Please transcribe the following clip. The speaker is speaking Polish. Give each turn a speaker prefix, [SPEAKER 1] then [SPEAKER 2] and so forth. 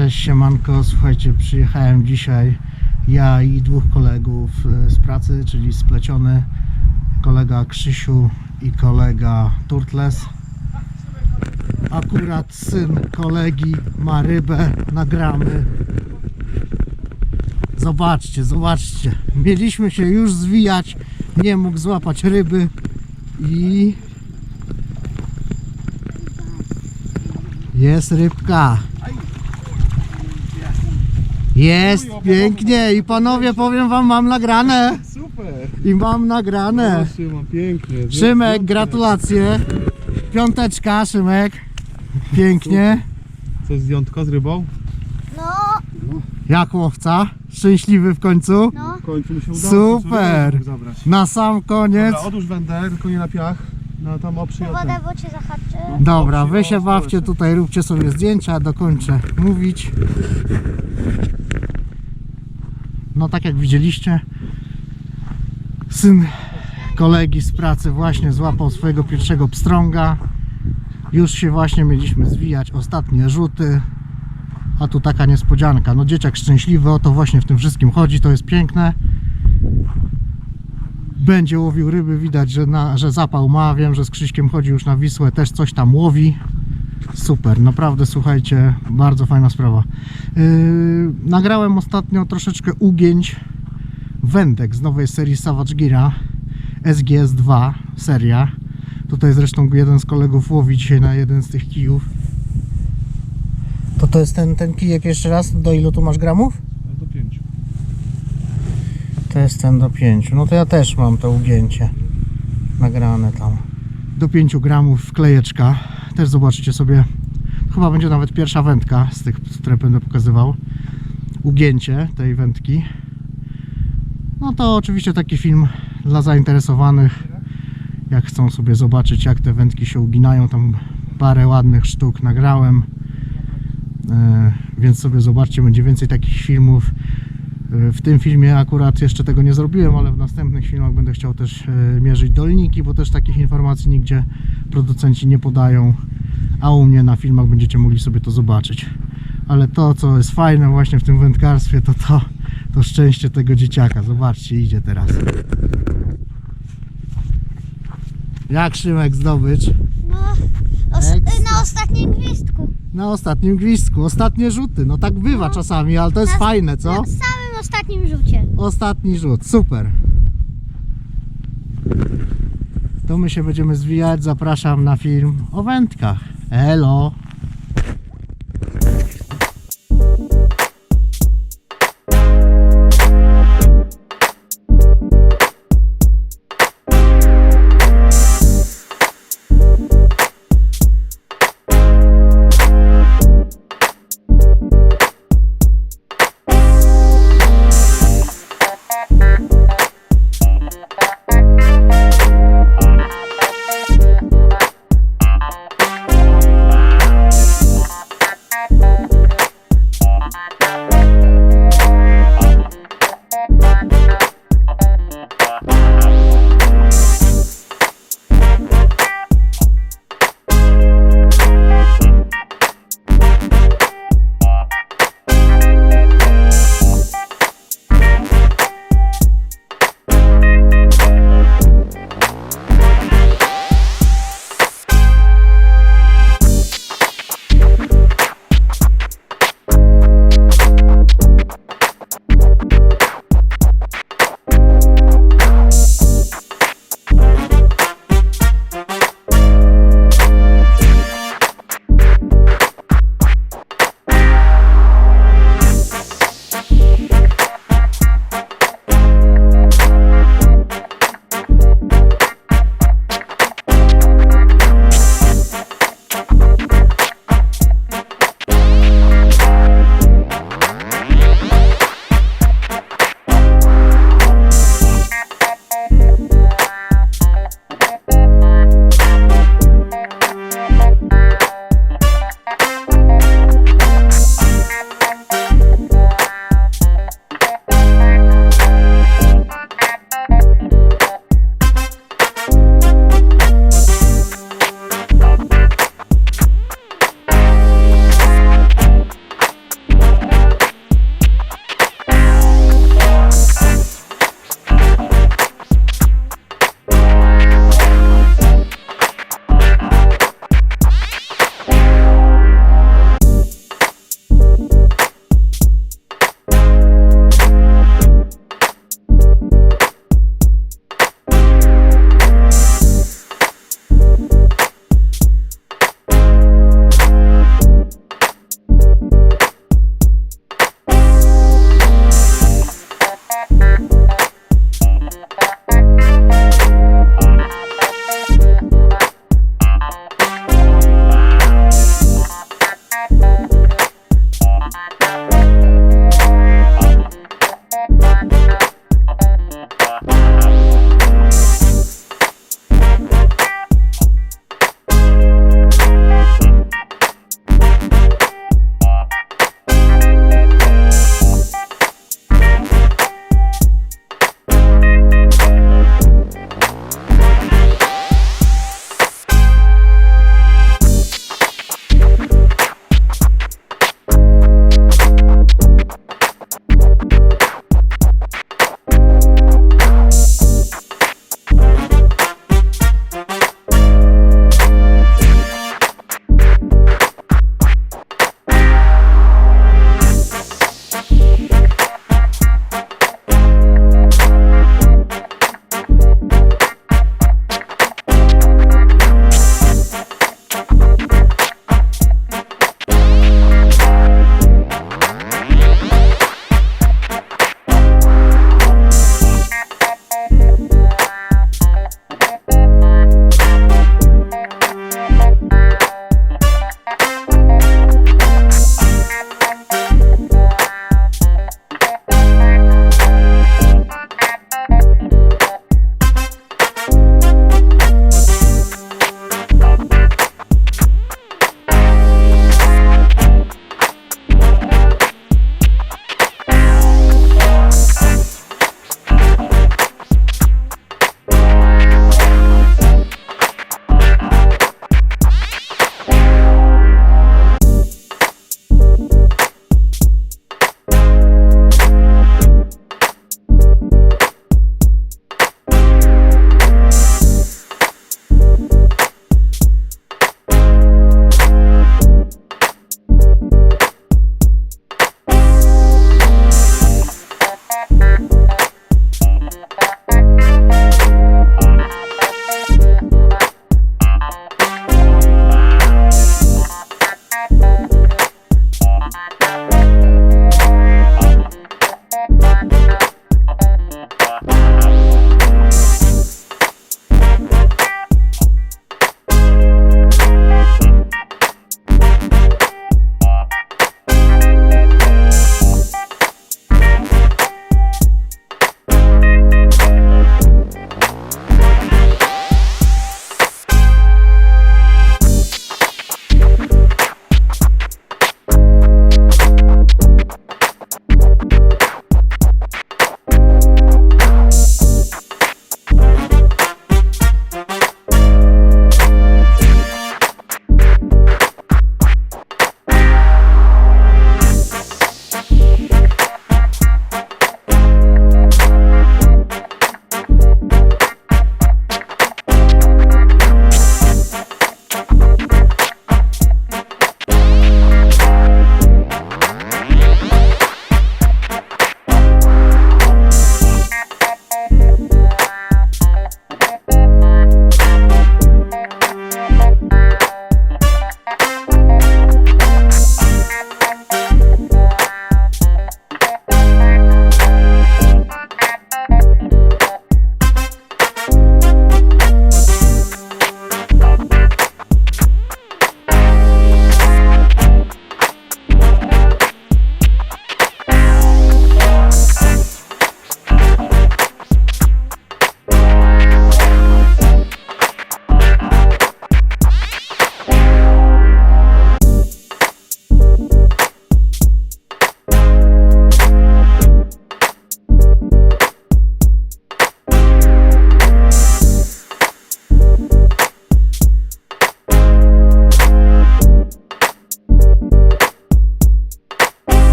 [SPEAKER 1] Cześć, siemanko. Słuchajcie, przyjechałem dzisiaj ja i dwóch kolegów e, z pracy, czyli spleciony kolega Krzysiu i kolega Turtles. Akurat syn kolegi ma rybę, nagramy. Zobaczcie, zobaczcie. Mieliśmy się już zwijać, nie mógł złapać ryby i jest rybka. Jest pięknie i panowie powiem wam mam nagrane
[SPEAKER 2] Super!
[SPEAKER 1] i mam nagrane.
[SPEAKER 2] Szymon, pięknie.
[SPEAKER 1] Szymek, gratulacje. Piąteczka, Szymek. Pięknie.
[SPEAKER 2] Coś zdjątko z rybą?
[SPEAKER 3] No,
[SPEAKER 1] Jak łowca? Szczęśliwy w końcu?
[SPEAKER 3] no.
[SPEAKER 2] W końcu mi się udało.
[SPEAKER 1] Super.
[SPEAKER 2] zabrać.
[SPEAKER 1] Na sam koniec.
[SPEAKER 2] Dobra, odłóż wędę, tylko nie na piach. No tam oprzyj o
[SPEAKER 3] Wodę,
[SPEAKER 2] ten.
[SPEAKER 3] bo cię zahaczy.
[SPEAKER 1] Dobra,
[SPEAKER 2] Dobrze,
[SPEAKER 1] wy się bawcie tutaj, róbcie sobie zdjęcia, dokończę mówić. No tak jak widzieliście, syn kolegi z pracy właśnie złapał swojego pierwszego pstrąga. Już się właśnie mieliśmy zwijać, ostatnie rzuty. A tu taka niespodzianka. No dzieciak szczęśliwy, o to właśnie w tym wszystkim chodzi, to jest piękne. Będzie łowił ryby, widać, że, na, że zapał ma. Wiem, że z Krzyśkiem chodzi już na Wisłę, też coś tam łowi. Super, naprawdę słuchajcie, bardzo fajna sprawa. Yy, nagrałem ostatnio troszeczkę ugięć wędek z nowej serii Savage Gira SGS-2 seria. Tutaj zresztą jeden z kolegów łowi dzisiaj na jeden z tych kijów. To to jest ten, ten kijek jeszcze raz, do ilu tu masz gramów?
[SPEAKER 2] Do pięciu.
[SPEAKER 1] To jest ten do 5. No to ja też mam to ugięcie nagrane tam. Do 5 gramów wklejeczka. Też zobaczycie sobie. Chyba będzie nawet pierwsza wędka z tych, które będę pokazywał. Ugięcie tej wędki. No to oczywiście taki film dla zainteresowanych. Jak chcą sobie zobaczyć, jak te wędki się uginają, tam parę ładnych sztuk nagrałem. E, więc sobie zobaczcie, będzie więcej takich filmów. W tym filmie akurat jeszcze tego nie zrobiłem, ale w następnych filmach będę chciał też e, mierzyć dolniki, bo też takich informacji nigdzie producenci nie podają, a u mnie na filmach będziecie mogli sobie to zobaczyć. Ale to, co jest fajne właśnie w tym wędkarstwie, to to, to szczęście tego dzieciaka. Zobaczcie, idzie teraz. Jak Szymek zdobycz?
[SPEAKER 3] No, os
[SPEAKER 1] Ekstra.
[SPEAKER 3] na ostatnim gwizdku.
[SPEAKER 1] Na ostatnim gwizdku, ostatnie rzuty. No tak bywa
[SPEAKER 3] No.
[SPEAKER 1] czasami, ale to jest
[SPEAKER 3] Na-
[SPEAKER 1] fajne, co?
[SPEAKER 3] Ostatnim rzucie.
[SPEAKER 1] Ostatni rzut, super. To my się będziemy zwijać. Zapraszam na film o wędkach. Elo.